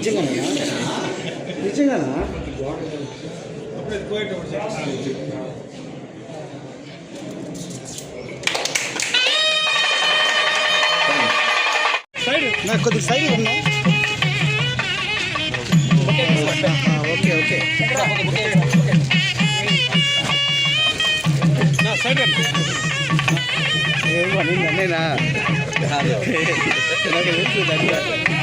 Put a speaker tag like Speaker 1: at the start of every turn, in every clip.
Speaker 1: నిజంగానా నిజంగానా నాకు కొద్దిగా సైడ్ ఉన్నా ఓకే ఓకే ఏమో నేను అన్నేనా నాకు తెలుసు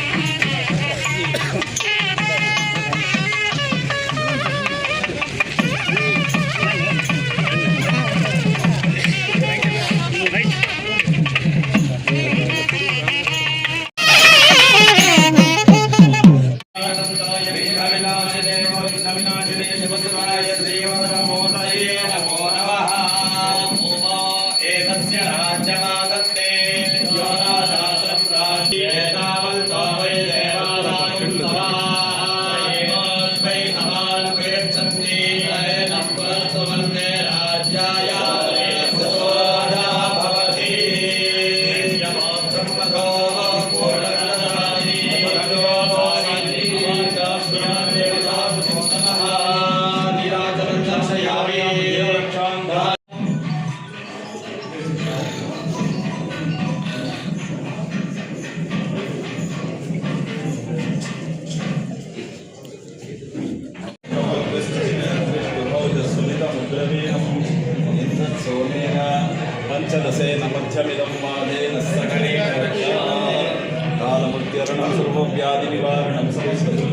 Speaker 2: శ్రీమతి రాయ శ్రీమతి నమోదయే చలసేన మధ్యమిదం వాదేన సకలే కాలమృత్యరణం సర్వవ్యాధి నివారణం సంస్కృతం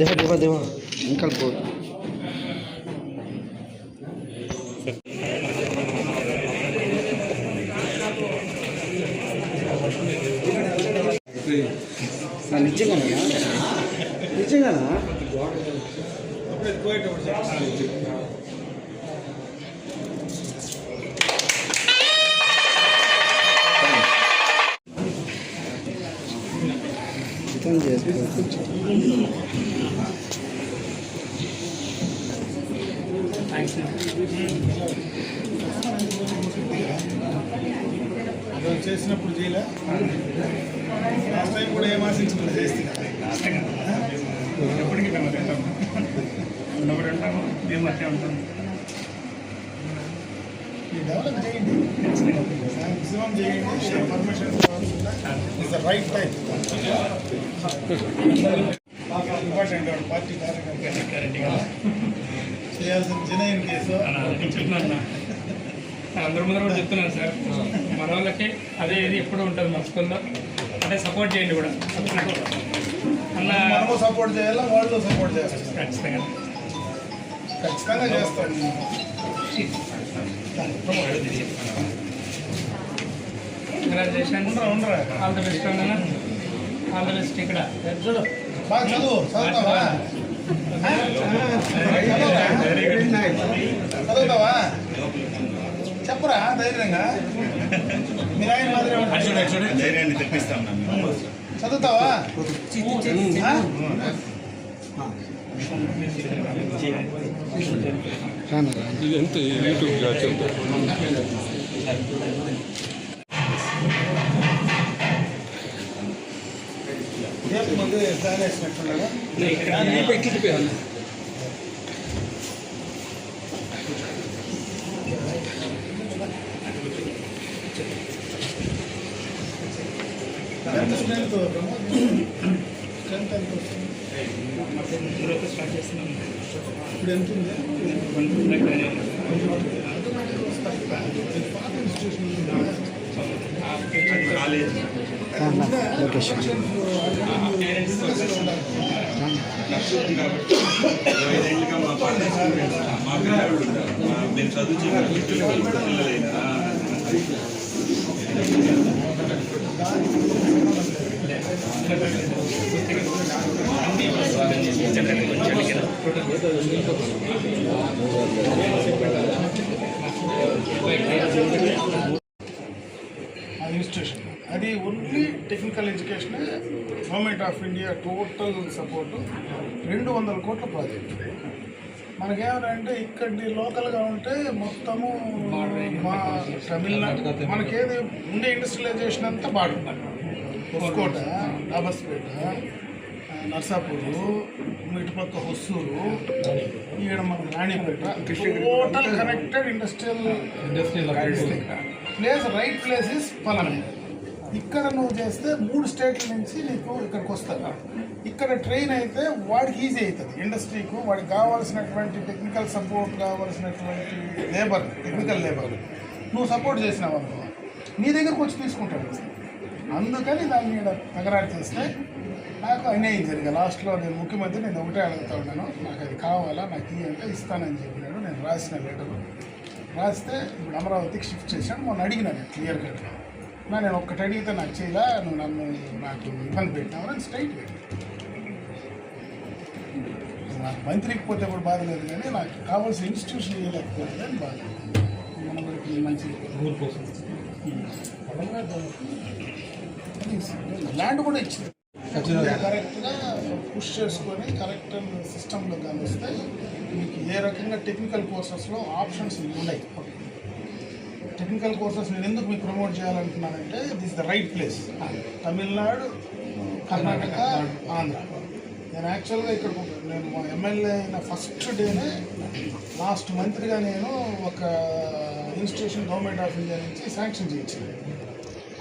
Speaker 2: దేవ దేవ
Speaker 3: ఇంకా
Speaker 1: పోదు నిజంగానా నిజంగానా को నిజంగానా నిజంగానా చేసుకోవచ్చు
Speaker 3: చేసినప్పుడు చేయలే. లాస్ట్ టైం కూడా ఏం ఆశించకుండా చేస్తే
Speaker 4: ఎప్పటికీ మేము తింటాము ఉన్నప్పుడు మేము
Speaker 3: డెవలప్ చేయండి. మ్యాక్సిమం చేయండి. Permission is the right time important party కార్యకర్త చేయాల్సిన జనైన్ కేసు.
Speaker 4: చెప్తున్నాను. అందరి ముందర కూడా చెప్తున్నాను సార్. మన వాళ్ళకి అదే ఇది ఎప్పుడు ఉంటుంది మన స్కూల్లో. అదే సపోర్ట్ చేయండి కూడా.
Speaker 3: మనము సపోర్ట్ చేయాలా వాళ్ళు సపోర్ట్ చేస్తారు
Speaker 4: ఖచ్చితంగా.
Speaker 3: ఖచ్చితంగా చేస్తాను
Speaker 4: కంగ్రాచులేషన్
Speaker 3: ఉండరా ఉండరా.
Speaker 4: ఆల్ ద బెస్ట్ అన్న. ఆల్ ద బెస్ట్ ఇక్కడ.
Speaker 3: చూడు. బాగా చదువు చదువుతావా? చదువుతావా? చెప్పరా ధైర్యంగా. మీ ఆయన మాదిరి.
Speaker 5: ధైర్యాన్ని తెప్పిస్తాం నన్ను.
Speaker 3: చదువుతావా?
Speaker 6: ఇదంతా యూట్యూబ్
Speaker 3: ముందు ప్లాన్ వేసినట్టున్నారా ఎంత స్ట్రెంత్ స్ట్రెంత్ ఎంత వస్తుంది
Speaker 4: ఈరోజు స్టార్ట్ చేస్తున్నాం
Speaker 3: ఇప్పుడు ఎంత ఉంది
Speaker 4: వన్ టూ దగ్గర
Speaker 3: ఆటోమేటిక్గా వస్తాయి ఇది పాత ఇన్స్టిట్యూషన్ ఉంది కదా.
Speaker 1: లోకేష్
Speaker 4: పేరెంట్స్
Speaker 5: ఇరవై ఏళ్ళుగా మా మా పిల్లలు మేము చదువు
Speaker 3: ఇన్స్టిట్యూషన్ అది only technical education government of India total support రెండు వందల కోట్ల ప్రాజెక్ట్ మనకేమంటే ఇక్కడి లోకల్గా ఉంటే మొత్తము మా తమిళనాడు మనకేది ఉండే ఇండస్ట్రియలైజేషన్ అంతా బాడు హొస్కోట డాబస్పేట ఆ, నర్సాపూరు ఇటుపక్క హొస్సూరు ఈడ మన Ranipet total connected industrial industrial place right place is పలానా ఇక్కడ నువ్వు చేస్తే మూడు స్టేట్ల నుంచి నీకు ఇక్కడికి వస్తారు ఇక్కడ ట్రైన్ అయితే వాడికి ఈజీ అవుతుంది. ఇండస్ట్రీకు వాడికి కావాల్సినటువంటి టెక్నికల్ సపోర్ట్ కావాల్సినటువంటి లేబర్ టెక్నికల్ లేబర్ నువ్వు సపోర్ట్ చేసినావు అనుకో నీ దగ్గరకు వచ్చి తీసుకుంటాడు. అందుకని దాని మీద తగరారు చేస్తే నాకు అన్యాయం జరిగా లాస్ట్లో నేను ముఖ్యమంత్రి నేను ఒకటే అడుగుతా ఉన్నాను నాకు అది కావాలా నాకు ఈ అంటే ఇస్తానని చెప్పినాడు నేను రాసిన లెటర్ రాస్తే ఇప్పుడు అమరావతికి షిఫ్ట్ చేశాను. మొన్న అడిగినా నేను క్లియర్ కట్గా నా నేను ఒక్కటి అడిగితే నాకు చేయలా నువ్వు నన్ను నాకు ఇబ్బంది పెట్టినావు అని స్ట్రైట్ పెట్టి నాకు మంత్రికి పోతే కూడా బాధ లేదు కానీ నాకు కావాల్సిన ఇన్స్టిట్యూషన్ ఇవ్వలేకపోతే అని బాధ మన మంచి ల్యాండ్ కూడా ఇచ్చింది కరెక్ట్గా పుష్ చేసుకొని కరెక్ట్ సిస్టంలో కానీ వస్తే మీకు ఏ రకంగా టెక్నికల్ కోర్సెస్లో ఆప్షన్స్ ఉన్నాయి. టెక్నికల్ కోర్సెస్ నేను ఎందుకు మీకు promote చేయాలనుకున్నానంటే this the right place Tamil Nadu Karnataka Andhra. నేను యాక్చువల్గా ఇక్కడ నేను మా ఎమ్మెల్యే అయిన ఫస్ట్ డేనే లాస్ట్ మంత్రిగా నేను ఒక ఇన్స్టిట్యూషన్ గవర్నమెంట్ ఆఫ్ ఇండియా నుంచి శాంక్షన్ చేయించింది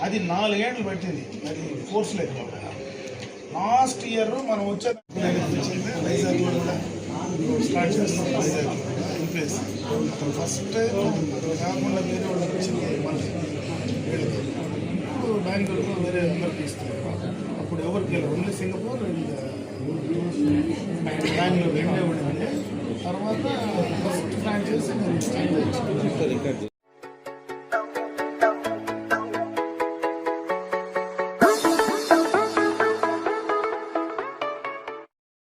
Speaker 3: అది నాలుగేండ్లు పెట్టింది. అది కోర్సు లేదు లాస్ట్ ఇయర్ మనం వచ్చే వైజాగ్లో కూడా స్టార్ట్ చేస్తాం. వైజాగ్ ప్లేస్ ఫస్ట్ కాకుండా వేరే వాళ్ళకి వచ్చింది. మనకి ఇప్పుడు బెంగళూరులో వేరే అందరికి ఇస్తారు అప్పుడు ఎవరికి? వెళ్ళరు ఓన్లీ సింగపూర్ అండ్ బెంగళూరు రెండే ఉండే తర్వాత ఫస్ట్ ఫ్రాంచైజ్